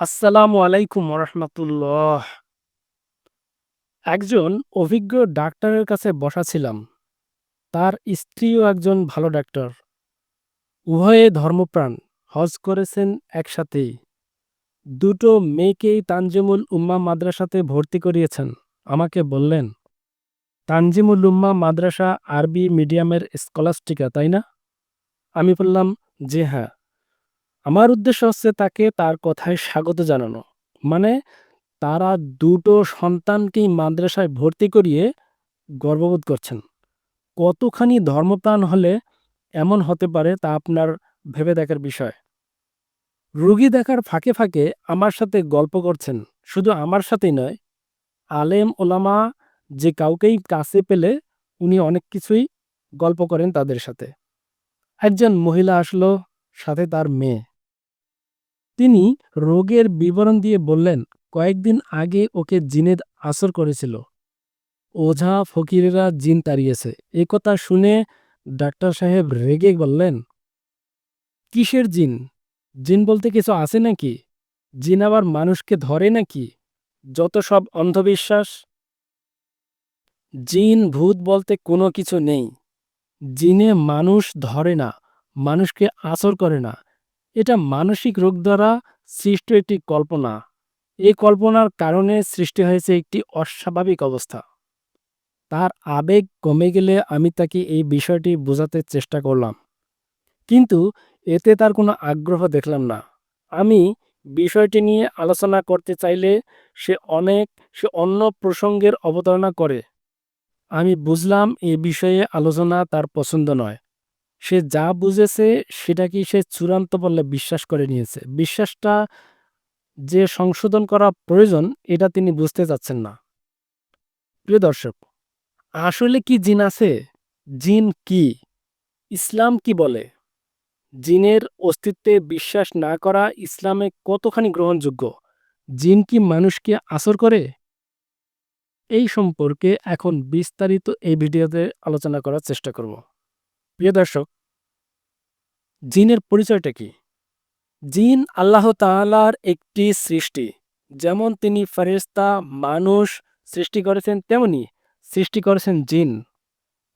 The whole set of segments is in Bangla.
আসসালামু আলাইকুম রহমতুল্লাহ একজন অভিজ্ঞ ডাক্তারের কাছে বসা ছিলাম। তার স্ত্রীও একজন ভালো ডাক্তার। উভয়ে ধর্মপ্রাণ, হজ করেছেন একসাথেই। দুটো মেয়েকেই তানজিমুল উম্মা মাদ্রাসাতে ভর্তি করিয়েছেন। আমাকে বললেন, তানজিমুল উম্মা মাদ্রাসা আরবি মিডিয়ামের স্কলাস্টিকা, তাই না? আমি বললাম যে হ্যাঁ। আমার উদ্দেশ্য হচ্ছে তাকে তার কথায় স্বাগত জানানো। মানে তারা দুটো সন্তানকেই মাদ্রাসায় ভর্তি করিয়ে গর্ববোধ করছেন। কতখানি ধর্মপ্রাণ হলে এমন হতে পারে তা আপনার ভেবে দেখার বিষয়। রুগী দেখার ফাঁকে ফাঁকে আমার সাথে গল্প করছেন। শুধু আমার সাথেই নয়, আলেম ওলামা যে কাউকেই কাছে পেলে উনি অনেক কিছুই গল্প করেন তাদের সাথে। একজন মহিলা আসলো, সাথে তার মেয়ে। তিনি রোগের বিবরণ দিয়ে বললেন, কয়েকদিন আগে ওকে জিনের আসর করেছিল। ওঝা ফকিরেরা জিন তাড়িয়েছে। এ কথা শুনে ডাক্তার সাহেব রেগে বললেন, কিসের জিন? জিন বলতে কিছু আছে নাকি? জিন আবার মানুষকে ধরে নাকি? যত সব অন্ধবিশ্বাস। জিন ভূত বলতে কোনো কিছু নেই। জিনে মানুষ ধরে না, মানুষকে আসর করে না। এটা মানসিক রোগ দ্বারা সৃষ্ট একটি কল্পনা। এই কল্পনার কারণে সৃষ্টি হয়েছে একটি অস্বাভাবিক অবস্থা। তার আবেগ কমে গেলে আমি তাকে এই বিষয়টি বোঝাতে চেষ্টা করলাম। কিন্তু এতে তার কোনো আগ্রহ দেখলাম না। আমি বিষয়টি নিয়ে আলোচনা করতে চাইলে সে অনেক, সে অন্য প্রসঙ্গের অবতারণা করে। আমি বুঝলাম এ বিষয়ে আলোচনা তার পছন্দ নয়। সে যা বুঝেছে সেটাকেই সে চূড়ান্ত বললে বিশ্বাস করে নিয়েছে। বিশ্বাসটা যে সংশোধন করা প্রয়োজন, এটা তিনি বুঝতে চাচ্ছেন না। প্রিয় দর্শক, আসলে কি জিন আছে? জিন কি? ইসলাম কি বলে? জিনের অস্তিত্বে বিশ্বাস না করা ইসলামে কতখানি গ্রহণযোগ্য? জিন কি মানুষকে আসর করে? এই সম্পর্কে এখন বিস্তারিত এই ভিডিওতে আলোচনা করার চেষ্টা করব। প্রিয় দর্শক, জিনের পরিচয়টা কি? জিন আল্লাহ তাআলার একটি সৃষ্টি। যেমন তিনি ফেরেশতা, মানুষ সৃষ্টি করেছেন, তেমনি সৃষ্টি করেছেন জিন।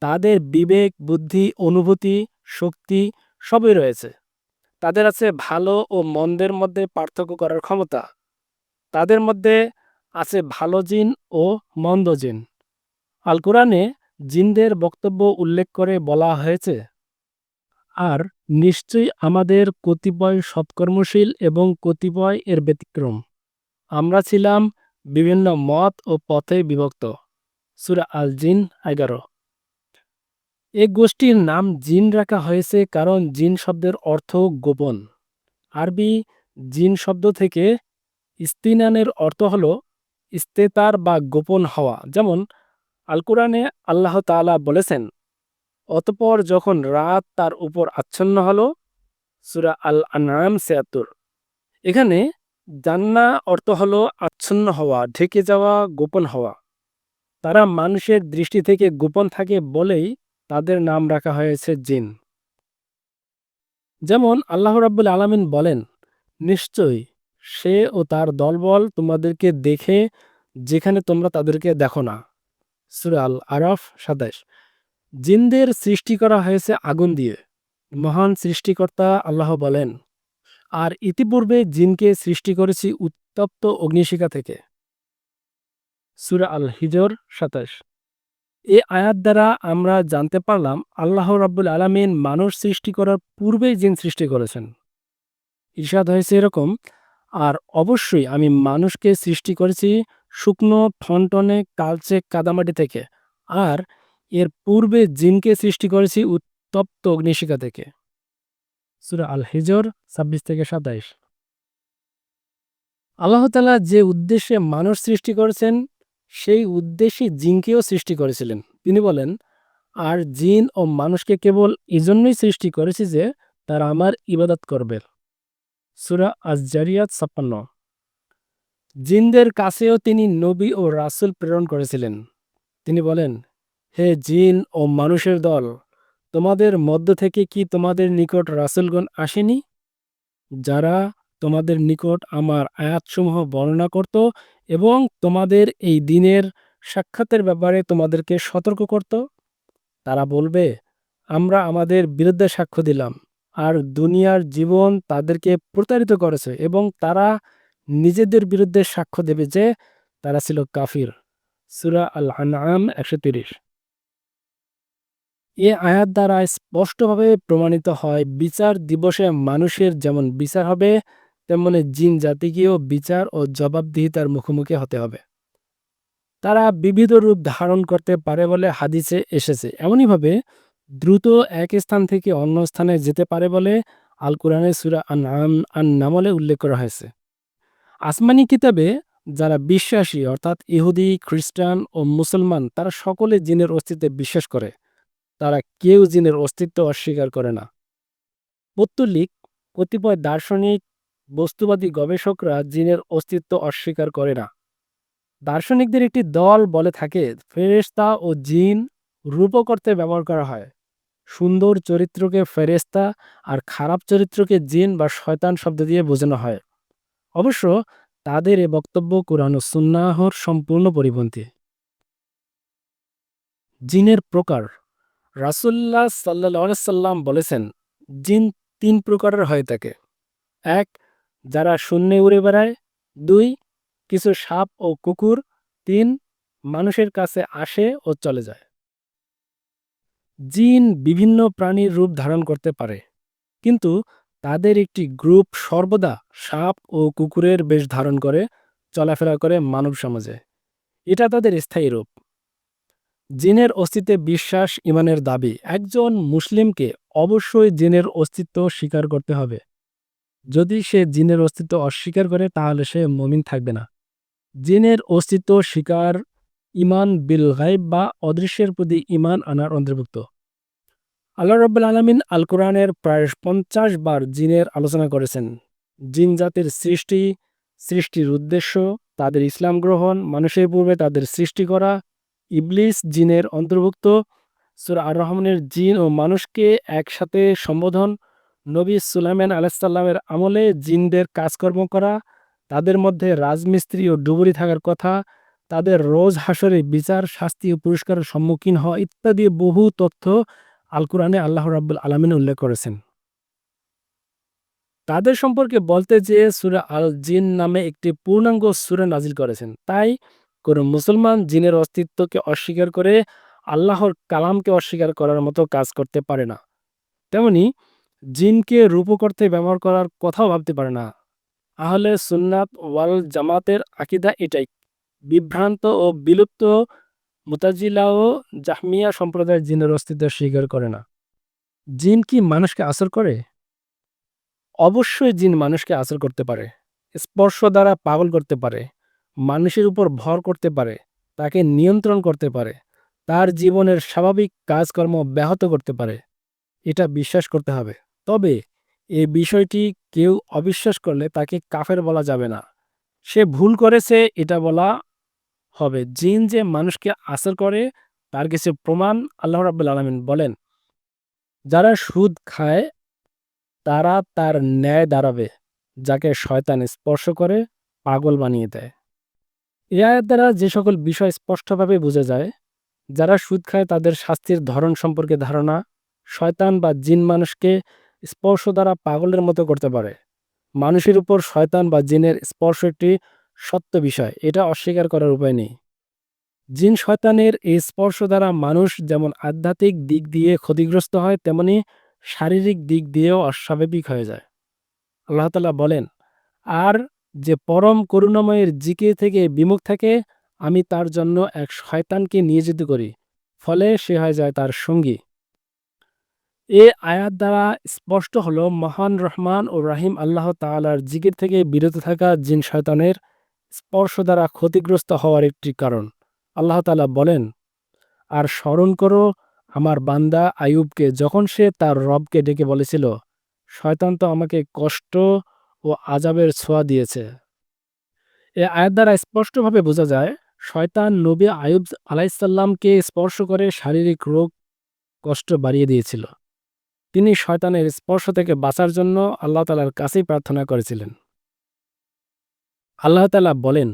তাদের বিবেক, বুদ্ধি, অনুভূতি, শক্তি সবই রয়েছে। তাদের আছে ভালো ও মন্দের মধ্যে পার্থক্য করার ক্ষমতা। তাদের মধ্যে আছে ভালো জিন ও মন্দ জিন। আল কোরআনে জিনদের বক্তব্য উল্লেখ করে বলা হয়েছে। আর নিশ্চয়ই আমাদের কতিপয় সৎকর্মশীল এবং কতিপয় এর ব্যতিক্রম। আমরা ছিলাম বিভিন্ন মত ও পথে বিভক্ত। সুরা আল জিন এগারো। এ গোষ্ঠীর নাম জিন রাখা হয়েছে কারণ জিন শব্দের অর্থ গোপন। আরবি জিন শব্দ থেকে ইস্তিনানের অর্থ হল ইস্তেতার বা গোপন হওয়া। যেমন আল কোরআনে আল্লাহ তাআলা বলেছেন, অতপর যখন রাত তার উপর আচ্ছন্ন হল, সুরা আল আনাম সেয়াত্তর এখানে জান্না অর্থ হল আচ্ছন্ন হওয়া, ঢেকে যাওয়া, গোপন হওয়া। তারা মানুষের দৃষ্টি থেকে গোপন থাকে বলেই তাদের নাম রাখা হয়েছে জিন। যেমন আল্লাহ রাব্বুল আলামিন বলেন, নিশ্চয়ই সে ও তার দলবল তোমাদেরকে দেখে যেখানে তোমরা তাদেরকে দেখো না। সুরা আল আরফ সাতাইশ জিনদের সৃষ্টি করা হয়েছে আগুন দিয়ে। মহান সৃষ্টিকর্তা আল্লাহ বলেন, আর ইতিপূর্বে জিনকে সৃষ্টি করেছি উত্তপ্ত অগ্নিশিখা থেকে। সুরা আল হিজর সাতাশ। এ আয়াত দ্বারা আমরা জানতে পারলাম, আল্লাহ রাব্বুল আলমিন মানুষ সৃষ্টি করার পূর্বেই জিন সৃষ্টি করেছেন। ইরশাদ হয়েছে এরকম, আর অবশ্যই আমি মানুষকে সৃষ্টি করেছি শুকনো ঠনটনে কালচে কাদামাটি থেকে আর এর পূর্বে জিনকে সৃষ্টি করেছি উত্তপ্ত অগ্নিশিকা থেকে। সুরা আল হিজর ছাব্বিশ থেকে সাতাইশ। আল্লাহতালা যে উদ্দেশ্যে মানুষ সৃষ্টি করেছেন, সেই উদ্দেশ্যে জিনকেও সৃষ্টি করেছিলেন। তিনি বলেন, আর জিন ও মানুষকে কেবল এজন্যই সৃষ্টি করেছি যে তারা আমার ইবাদত করবে। সুরা আজজারিয়াত ছাপ্পান্ন। জিনদের কাছেও তিনি নবী ও রাসুল প্রেরণ করেছিলেন। তিনি বলেন, হে জিন ও মানুষের দল, তোমাদের মধ্য থেকে কি তোমাদের নিকট রাসুলগণ আসেনি? যারা তোমাদের নিকট আমার আয়াতসমূহ বর্ণনা করত এবং তোমাদের এই দিনের সাক্ষাতের ব্যাপারে তোমাদেরকে সতর্ক করত? তারা বলবে, আমরা আমাদের বিরুদ্ধে সাক্ষ্য দিলাম, আর দুনিয়ার জীবন তাদেরকে প্রতারিত করেছে এবং তারা নিজেদের বিরুদ্ধে সাক্ষ্য দেবে যে তারা ছিল কাফির। সুরা আল আনাম একশো তিরিশ। এ আয়াত দ্বারা স্পষ্টভাবে প্রমাণিত হয়, বিচার দিবসে মানুষের যেমন বিচার হবে, তেমনি জিন জাতিকেও বিচার ও জবাবদিহিতার মুখোমুখি হতে হবে। তারা বিবিধ রূপ ধারণ করতে পারে বলে হাদিসে এসেছে। এমনইভাবে দ্রুত এক স্থান থেকে অন্য স্থানে যেতে পারে বলে আল কোরআনে সুরা আন আন নামলে উল্লেখ করা হয়েছে। আসমানি কিতাবে যারা বিশ্বাসী, অর্থাৎ ইহুদি, খ্রিস্টান ও মুসলমান, তারা সকলে জিনের অস্তিত্বে বিশ্বাস করে। তারা কেউ জিনের অস্তিত্ব অস্বীকার করে না। পত্তলিক, কতিপয় দার্শনিক, বস্তুবাদী গবেষকরা জিনের অস্তিত্ব অস্বীকার করে না। দার্শনিকদের একটি দল বলে থাকে ফেরেস্তা ও জিন রূপ করতে ব্যবহার করা হয়। সুন্দর চরিত্রকে ফেরেস্তা আর খারাপ চরিত্রকে জিন বা শয়তান শব্দ দিয়ে বোঝানো হয়। অবশ্য তাদের এ বক্তব্য কোরআন ও সুন্নাহর সম্পূর্ণ পরিপন্থী। জিনের প্রকার। রাসুল্লাহ সাল্লাহ সাল্লাম বলেছেন, জিন তিন প্রকারের হয়ে থাকে এক, যারা শূন্যে উড়ে বেড়ায়। দুই, কিছু সাপ ও কুকুর। তিন, মানুষের কাছে আসে ও চলে যায়। জিন বিভিন্ন প্রাণীর রূপ ধারণ করতে পারে। কিন্তু তাদের একটি গ্রুপ সর্বদা সাপ ও কুকুরের বেশ ধারণ করে, চলাফেরা করে মানব সমাজে। এটা তাদের স্থায়ী রূপ। জিনের অস্তিত্বে বিশ্বাস ইমানের দাবি, একজন মুসলিমকে অবশ্যই জিনের অস্তিত্ব স্বীকার করতে হবে। যদি সে জিনের অস্তিত্ব অস্বীকার করে, তাহলে সে মমিন থাকবে না। জিনের অস্তিত্ব স্বীকার ইমান বিল গাইব বা অদৃশ্যের প্রতি ইমান আনার অন্তর্ভুক্ত। আল্লাহ রব্বুল আলমিন আল কোরআনের প্রায় পঞ্চাশ বার জিনের আলোচনা করেছেন। জিন জাতির সৃষ্টি, সৃষ্টির উদ্দেশ্য, তাদের ইসলাম গ্রহণ, মানুষের পূর্বে তাদের সৃষ্টি করা, ইবলিস জিনের অন্তর্ভুক্ত, সুর আর রহমানের জিন ও মানুষকে একসাথে সম্বোধন, নবী সুলাইমান আলাইসাল্লামের আমলে জিনদের কাজকর্ম করা, তাদের মধ্যে রাজমিস্ত্রি ও ডুবুরি থাকার কথা, তাদের রোজ হাসরে বিচার, শাস্তি ও পুরস্কারের সম্মুখীন হওয়া ইত্যাদি বহু তথ্য আল কোরআনে আল্লাহ রাব্বুল আলমিন উল্লেখ করেছেন। তাদের সম্পর্কে বলতে যে সুরা আল জিন নামে একটি পূর্ণাঙ্গ সুরা নাজিল করেছেন, তাই কোনো মুসলমান জিনের অস্তিত্বকে অস্বীকার করে আল্লাহর কালামকে অস্বীকার করার মতো কাজ করতে পারে না। তেমনি জিনকে রূপ করতে ব্যবহার করার কথাও ভাবতে পারে না। আহলে সুন্নাত ওয়াল জামাতের আকিদা এটাই, বিভ্রান্ত ও বিলুপ্ত মুতাজিলা ও জাহমিয়া সম্প্রদায়ের জিনের অস্তিত্ব স্বীকার করে না। জিন কি মানুষকে আসর করে? অবশ্যই জিন মানুষকে আসর করতে পারে, স্পর্শ দ্বারা পাগল করতে পারে, মানুষের উপর ভর করতে পারে, তাকে নিয়ন্ত্রণ করতে পারে, তার জীবনের স্বাভাবিক কাজকর্ম ব্যাহত করতে পারে, এটা বিশ্বাস করতে হবে। তবে এ বিষয়টি কেউ অবিশ্বাস করলে তাকে কাফের বলা যাবে না। সে ভুল করেছে এটা বলা হবে। জিন যে মানুষকে আসর করে, তার কিছু প্রমাণ আল্লাহ রাবুল আলমিন বলেন। যারা সুদ খায়, তারা তার ন্যায় দাঁড়াবে, যাকে শয়তান স্পর্শ করে পাগল বানিয়ে দেয়। এ দ্বারা যে সকল বিষয় স্পষ্টভাবে বোঝা যায়, যারা সুদ খায় তাদের শাস্তির ধরন সম্পর্কে ধারণা শয়তান বা জিন মানুষকে স্পর্শ দ্বারা পাগলের মতো করতে পারে। মানুষের উপর শয়তান বা জিনের স্পর্শ একটি সত্য বিষয়, এটা অস্বীকার করার উপায় নেই। জিন শয়তানের এই স্পর্শ দ্বারা মানুষ যেমন আধ্যাত্মিক দিক দিয়ে ক্ষতিগ্রস্ত হয়, তেমনি শারীরিক দিক দিয়েও অস্বাভাবিক হয়ে যায়। আল্লাহ তালা বলেন, আর যে পরম করুণাময়ের জিকে থেকে বিমুখ থাকে, আমি তার জন্য এক শয়তানকে নিয়োজিত করি, ফলে সে হয়ে যায় তার সঙ্গী। এ আয়াত দ্বারা স্পষ্ট হলো, মহান রহমান ও রাহিম আল্লাহ তালার জিকির থেকে বিরত থাকা জিন শয়তানের স্পর্শ দ্বারা ক্ষতিগ্রস্ত হওয়ার একটি কারণ। আল্লাহ তালা বলেন, আর স্মরণ করো, আমার বান্দা আয়ুবকে যখন সে তার রবকে ডেকে বলেছিল, শয়তান তো আমাকে কষ্ট ও আজাবের ছোঁয়া দিয়েছে এ আয়াত দ্বারা স্পষ্টভাবে বোঝা যায়, শয়তান নবী আয়ুব আলাইসাল্লামকে স্পর্শ করে শারীরিক রোগ, কষ্ট বাড়িয়ে দিয়েছিল। তিনি শয়তানের স্পর্শ থেকে বাঁচার জন্য আল্লাহ তালার কাছেই প্রার্থনা করেছিলেন। আল্লাহ তালা বলেন,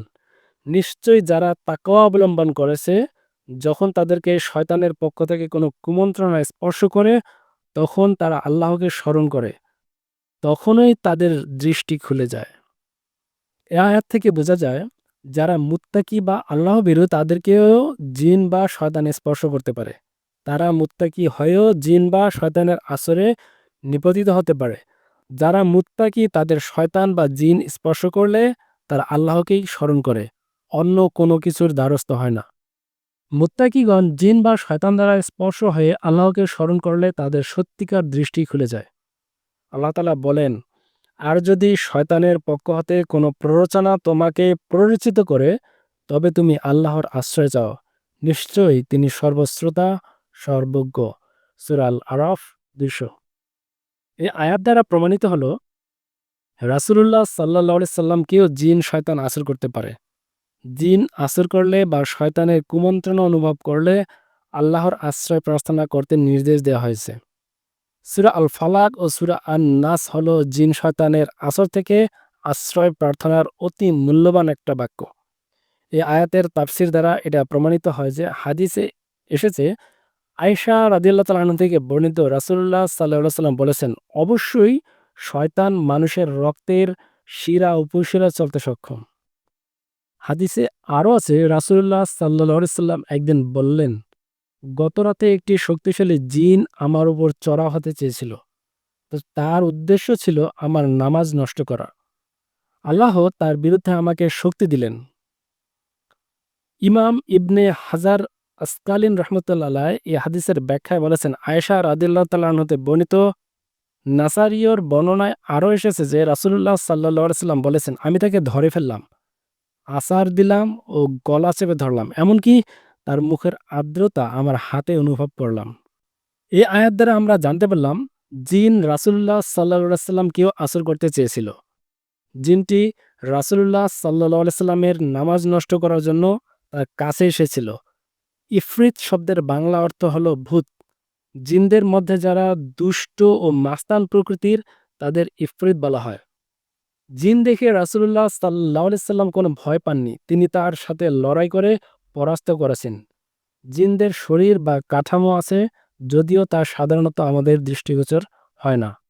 নিশ্চয়ই যারা তাকওয়া অবলম্বন করেছে, যখন তাদেরকে শয়তানের পক্ষ থেকে কোনো কুমন্ত্রণা স্পর্শ করে, তখন তারা আল্লাহকে স্মরণ করে। তখনই তাদের দৃষ্টি খুলে যায়। এ আয়াত থেকে বোঝা যায়, যারা মুত্তাকি বা আল্লাহ বেরো তাদেরকেও জিন বা শয়তান স্পর্শ করতে পারে। তারা মুত্তাকি হয়েও জিন বা শয়তানের আসরে নিপতিত হতে পারে। যারা মুত্তাকি, তাদের শয়তান বা জিন স্পর্শ করলে তারা আল্লাহকেই স্মরণ করে, অন্য কোনো কিছুর দ্বারস্থ হয় না। মুত্তাকিগণ জিন বা শয়তান দ্বারা স্পর্শ হয়ে আল্লাহকে স্মরণ করলে তাদের সত্যিকার দৃষ্টি খুলে যায়। আল্লাহ তালা বলেন, আর যদি শয়তানের পক্ষ হতে কোনো প্ররোচনা তোমাকে প্ররোচিত করে, তবে তুমি আল্লাহর আশ্রয় চাও। নিশ্চয়ই তিনি সর্বশ্রোতা, সর্বজ্ঞ। সুরাল আরফ দুশো এই আয়াত দ্বারা প্রমাণিত হলো রাসুলুল্লাহ সাল্লাহ সাল্লামকেও জিন শয়তান আসর করতে পারে। জিন আসর করলে বা শয়তানের কুমন্ত্রণা অনুভব করলে আল্লাহর আশ্রয় প্রার্থনা করতে নির্দেশ দেওয়া হয়েছে। সুরা আল ফালাক ও সুরা আন নাস হল জিন শয়তানের আসর থেকে আশ্রয় প্রার্থনার অতি মূল্যবান একটা বাক্য। এই আয়াতের তাফসির দ্বারা এটা প্রমাণিত হয় যে হাদিসে এসেছে আয়সা রাদিল্লা তালাহ থেকে বর্ণিত রাসুল্লাহ সাল্লাহ সাল্লাম বলেছেন, অবশ্যই শয়তান মানুষের রক্তের শিরা উপশিরা চলতে সক্ষম। হাদিসে আরও আছে রাসুল্লাহ সাল্লাহ সাল্লাম একদিন বললেন গতরাতে একটি শক্তিশালী জিন আমার উপর চড়া হতে চেয়েছিল। তো তার উদ্দেশ্য ছিল আমার নামাজ নষ্ট করা আল্লাহ তার বিরুদ্ধে আমাকে শক্তি দিলেন। ইমাম ইবনে হাজার আসকালিন রহমতুল্লাহ এই হাদিসের ব্যাখ্যায় বলেছেন, আয়েশা রাদিল্লাহ তালাহতে বর্ণিত নাসারিয়র বর্ণনায় আরও এসেছে যে রাসুল্লাহ সাল্লা সাল্লাম বলেছেন, আমি তাকে ধরে ফেললাম, আসার দিলাম ও গলা চেপে ধরলাম, এমনকি তার মুখের আর্দ্রতা আমার হাতে অনুভব করলাম। এই আয়াত দ্বারা আমরা জানতে পারলাম, জিন রাসুল্লাহ সাল্লা সাল্লামকেও আসর করতে চেয়েছিল। জিনটি রাসুল্লাহ সাল্লা সাল্লামের নামাজ নষ্ট করার জন্য তার কাছে এসেছিল। ইফরিত শব্দের বাংলা অর্থ হল ভূত। জিনদের মধ্যে যারা দুষ্ট ও মাস্তান প্রকৃতির, তাদের ইফরিত বলা হয়। জিন দেখে রাসুল্লাহ সাল্লাহ সাল্লাম কোনো ভয় পাননি। তিনি তার সাথে লড়াই করে পরাস্ত করেছেন। জিনদের শরীর বা কাঠামো আছে, যদিও তা সাধারণত আমাদের দৃষ্টিগোচর হয় না।